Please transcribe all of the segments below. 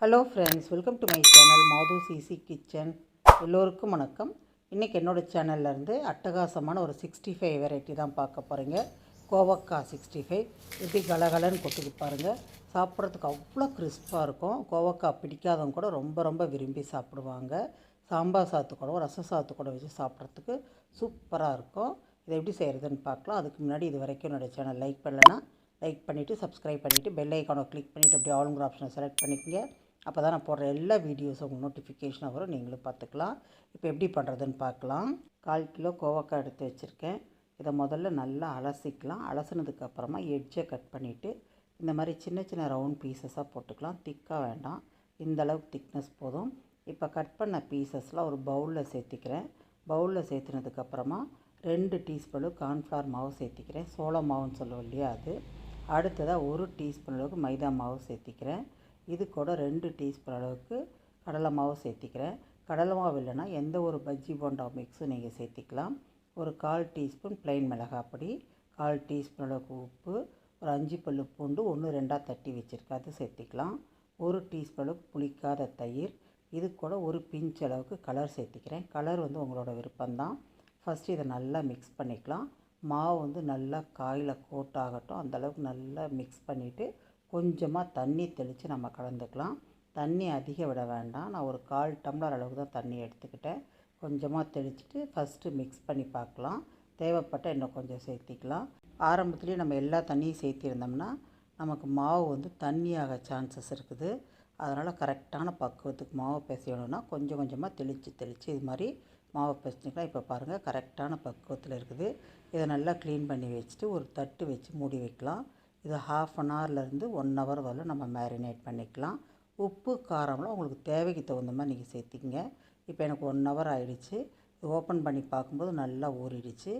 Hello friends welcome to my channel Madhu CC kitchen எல்லோருக்கும் வணக்கம். இன்றைக்கி என்னோடய சேனல்லேருந்து அட்டகாசமான ஒரு சிக்ஸ்டி ஃபைவ் வெரைட்டி தான் பார்க்க போகிறீங்க கோவக்காய் சிக்ஸ்டி ஃபைவ் எப்படி கலகலன்னு கொட்டுக்கு பாருங்கள் சாப்பிட்றதுக்கு அவ்வளோ கிறிஸ்பாக இருக்கும். கோவக்காய் பிடிக்காதவங்க கூட ரொம்ப ரொம்ப விரும்பி சாப்பிடுவாங்க. சாம்பார் சாத்து கூட ரசம் சாத்து கூட வச்சு சாப்பிட்றதுக்கு சூப்பராக இருக்கும். இதை எப்படி செய்கிறதுன்னு பார்க்கலாம். அதுக்கு முன்னாடி இது வரைக்கும் என்னோடய சேனல் லைக் பண்ணலைன்னா லைக் பண்ணிவிட்டு சப்ஸ்கிரைப் பண்ணிவிட்டு பெல் ஐக்கானை கிளிக் பண்ணிவிட்டு அப்படியே ஆளுங்கிற ஆப்ஷனை செலக்ட் பண்ணிக்கோங்க. அப்போ தான் நான் போடுற எல்லா வீடியோஸும் உங்களுக்கு நோட்டிஃபிகேஷனாக வரும். நீங்களும் பார்த்துக்கலாம். இப்போ எப்படி பண்ணுறதுன்னு பார்க்கலாம். கால் கிலோ கோவக்காய் எடுத்து வச்சுருக்கேன். இதை முதல்ல நல்லா அலசிக்கலாம். அலசினதுக்கப்புறமா எட்ஜை கட் பண்ணிவிட்டு இந்த மாதிரி சின்ன சின்ன ரவுண்ட் பீசஸாக போட்டுக்கலாம். திக்காக வேண்டாம். இந்த அளவுக்கு திக்னஸ் போதும். இப்போ கட் பண்ண பீசஸ்லாம் ஒரு பவுலில் சேர்த்திக்கிறேன். பவுலில் சேர்த்துனதுக்கப்புறமா ரெண்டு டீஸ்பூனு கார்ன்ஃப்ளவர் மாவு சேர்த்திக்கிறேன். சோள மாவுன்னு சொல்லுவோம் இல்லையா அது. அடுத்ததாக ஒரு டீஸ்பூன் அளவுக்கு மைதா மாவு சேர்த்திக்கிறேன். இது கூட ரெண்டு டீஸ்பூன் அளவுக்கு கடலை மாவு சேர்த்திக்கிறேன். கடலை மாவு இல்லைன்னா எந்த ஒரு பஜ்ஜி போண்டா மிக்ஸும் நீங்கள் சேர்த்திக்கலாம். ஒரு கால் டீஸ்பூன் ப்ளைன் மிளகாய் பொடி கால் டீஸ்பூன் அளவுக்கு உப்பு ஒரு அஞ்சு பல்லு பூண்டு ஒன்று ரெண்டாக தட்டி வச்சுருக்கேன். அது சேர்த்திக்கலாம். ஒரு டீஸ்பூன் அளவுக்கு புளிக்காத தயிர். இது கூட ஒரு பிஞ்ச் அளவுக்கு கலர் சேர்த்திக்கிறேன். கலர் வந்து உங்களோட விருப்பம்தான். ஃபஸ்ட்டு இதை நல்லா மிக்ஸ் பண்ணிக்கலாம். மாவு வந்து நல்லா காயில் கோட்டாகட்டும் அந்தளவுக்கு நல்லா மிக்ஸ் பண்ணிவிட்டு கொஞ்சமாக தண்ணி தெளித்து நம்ம கலந்துக்கலாம். தண்ணி அதிக விட வேண்டாம். நான் ஒரு கால் டம்ளர் அளவுக்கு தான் தண்ணி எடுத்துக்கிட்டேன். கொஞ்சமாக தெளிச்சுட்டு ஃபஸ்ட்டு மிக்ஸ் பண்ணி பார்க்கலாம். தேவைப்பட்ட இன்னும் கொஞ்சம் சேர்த்திக்கலாம். ஆரம்பத்துலேயே நம்ம எல்லா தண்ணியும் சேர்த்திருந்தோம்னா நமக்கு மாவு வந்து தண்ணியாக சான்சஸ் இருக்குது. அதனால் கரெக்டான பக்குவத்துக்கு மாவு பிசையணும்னா கொஞ்சம் கொஞ்சமாக தெளித்து தெளித்து இது மாதிரி மாவு பிசைஞ்சிக்கலாம் இப்போ பாருங்கள் கரெக்டான பக்குவத்தில் இருக்குது. இதை நல்லா க்ளீன் பண்ணி வச்சுட்டு ஒரு தட்டு வச்சு மூடி வைக்கலாம். இது ஹாஃப் அன் ஹவர்லேருந்து ஒன் ஹவர் வரலும் நம்ம மேரினேட் பண்ணிக்கலாம். உப்பு காரம்லாம் உங்களுக்கு தேவைக்கு தகுந்த மாதிரி நீங்கள் சேர்த்திங்க இப்போ எனக்கு ஒன் ஹவர் ஆகிடுச்சு இது ஓப்பன் பண்ணி பார்க்கும்போது நல்லா ஊறிடுச்சு.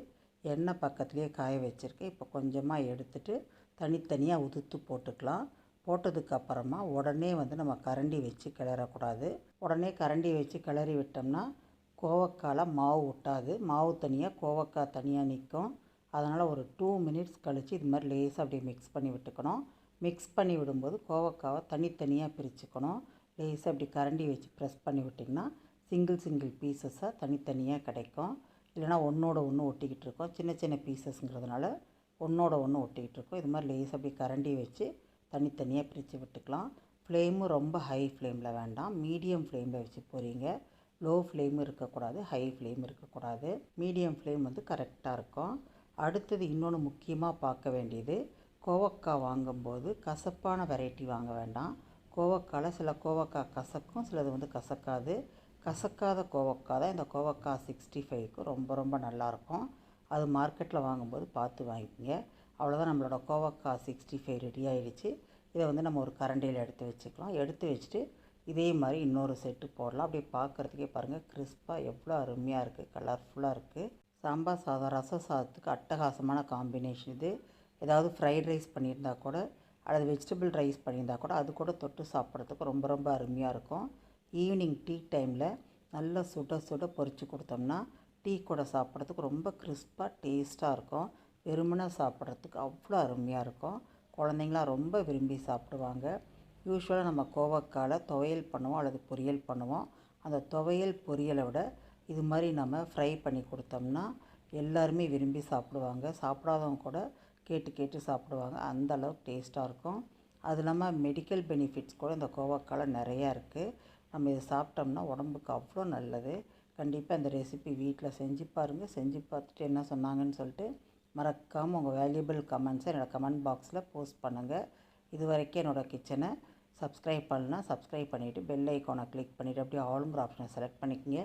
எண்ணெய் பக்கத்துலேயே காய வச்சுருக்கேன். இப்போ கொஞ்சமாக எடுத்துகிட்டு தனித்தனியாக உதுத்து போட்டுக்கலாம். போட்டதுக்கப்புறமா உடனே வந்து நம்ம கரண்டி வச்சு கிளறக்கூடாது. உடனே கரண்டி வச்சு கிளறி விட்டோம்னா கோவக்காயில் மாவு ஒட்டாது. மாவு தனியாக கோவக்காய் தனியாக நிற்கும் அதனால் ஒரு டூ மினிட்ஸ் கழித்து இது மாதிரி லேஸாக அப்படியே மிக்ஸ் பண்ணி விட்டுக்கணும். மிக்ஸ் பண்ணி விடும்போது கோவக்காவை தனித்தனியாக பிரிச்சுக்கணும். லேஸாக அப்படி கரண்டி வச்சு ப்ரெஸ் பண்ணி விட்டிங்கன்னா சிங்கிள் சிங்கிள் பீசஸாக தனித்தனியாக கிடைக்கும். இல்லைனா ஒன்றோட ஒன்று ஒட்டிக்கிட்டு இருக்கோம். சின்ன சின்ன பீசஸ்ங்கிறதுனால ஒன்றோட ஒன்று ஒட்டிக்கிட்டு இருக்கோம். இது மாதிரி லேஸ் அப்படி கரண்டி வச்சு தனித்தனியாக பிரித்து விட்டுக்கலாம். ஃப்ளேமும் ரொம்ப ஹை ஃப்ளேமில் வேண்டாம். மீடியம் ஃப்ளேமில் வச்சு போகிறீங்க லோ ஃப்ளேம் இருக்கக்கூடாது ஹை ஃப்ளேம் இருக்கக்கூடாது. மீடியம் ஃப்ளேம் வந்து கரெக்டாக இருக்கும். அடுத்தது இன்னொன்று முக்கியமாக பார்க்க வேண்டியது கோவக்காய் வாங்கும்போது கசப்பான வெரைட்டி வாங்க வேண்டாம். கோவக்காயில் சில கோவக்காய் கசக்கும் சிலது வந்து கசக்காது. கசக்காத கோவக்காய் தான் இந்த கோவக்காய் சிக்ஸ்டி ஃபைவ்க்கு ரொம்ப ரொம்ப நல்லாயிருக்கும் அது மார்க்கெட்டில் வாங்கும்போது பார்த்து வாங்கிக்கோங்க. அவ்வளோதான் நம்மளோட கோவக்காய் சிக்ஸ்டி ஃபைவ் ரெடி ஆகிடுச்சு இதை வந்து நம்ம ஒரு கரண்டியில் எடுத்து வச்சுக்கலாம். எடுத்து வச்சுட்டு இதே மாதிரி இன்னொரு செட்டு போடலாம். அப்படியே பார்க்குறதுக்கே பாருங்கள் கிறிஸ்பாக எவ்வளோ அருமையாக இருக்குது கலர்ஃபுல்லாக இருக்குது சாம்பார் சாதம் ரச சாதத்துக்கு அட்டகாசமான காம்பினேஷன் இது. ஏதாவது ஃப்ரைட் ரைஸ் பண்ணியிருந்தா கூட அல்லது வெஜிடபிள் ரைஸ் பண்ணியிருந்தா கூட அது கூட தொட்டு சாப்பிட்றதுக்கு ரொம்ப ரொம்ப அருமையாக இருக்கும். ஈவினிங் டீ டைமில் நல்லா சுட சுட பொரித்து கொடுத்தோம்னா டீ கூட சாப்பிட்றதுக்கு ரொம்ப கிறிஸ்பாக டேஸ்ட்டாக இருக்கும். வெறுமனாக சாப்பிட்றதுக்கு அவ்வளோ அருமையாக இருக்கும். குழந்தைங்களாம் ரொம்ப விரும்பி சாப்பிடுவாங்க. யூஸ்வலாக நம்ம கோவக்காயில் துவையல் பண்ணுவோம் அல்லது பொரியல் பண்ணுவோம். அந்த துவையல் பொரியலை விட இது மாதிரி நம்ம ஃப்ரை பண்ணி கொடுத்தோம்னா எல்லாருமே விரும்பி சாப்பிடுவாங்க. சாப்பிடாதவங்க கூட கேட்டு கேட்டு சாப்பிடுவாங்க. அந்த அளவுக்கு டேஸ்ட்டாக இருக்கும். அது இல்லாமல் மெடிக்கல் பெனிஃபிட்ஸ் கூட இந்த கோவக்காயில் நிறையா இருக்குது நம்ம இதை சாப்பிட்டோம்னா உடம்புக்கு அவ்வளோ நல்லது. கண்டிப்பாக இந்த ரெசிபி வீட்டில் செஞ்சு பாருங்கள் செஞ்சு பார்த்துட்டு என்ன சொன்னாங்கன்னு சொல்லிட்டு மறக்காமல் உங்கள் வேல்யூபிள் கமெண்ட்ஸை என்னோடய கமெண்ட் பாக்ஸில் போஸ்ட் பண்ணுங்கள் இது வரைக்கும் என்னோடய கிச்சனை சப்ஸ்கிரைப் பண்ணால் சப்ஸ்கிரைப் பண்ணிவிட்டு பெல் ஐக்கானை கிளிக் பண்ணிவிட்டு அப்படியே ஆளுங்கிற ஆப்ஷனை செலக்ட் பண்ணிக்கோங்க.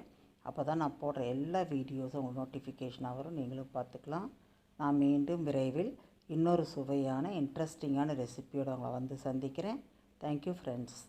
அப்போ தான் நான் போடுற எல்லா வீடியோஸும் உங்களுக்கு நோட்டிஃபிகேஷனாக வரும். நீங்களும் பார்த்துக்கலாம். நான் மீண்டும் விரைவில் இன்னொரு சுவையான இன்ட்ரெஸ்டிங்கான ரெசிபியோடு உங்களை வந்து சந்திக்கிறேன். Thank you friends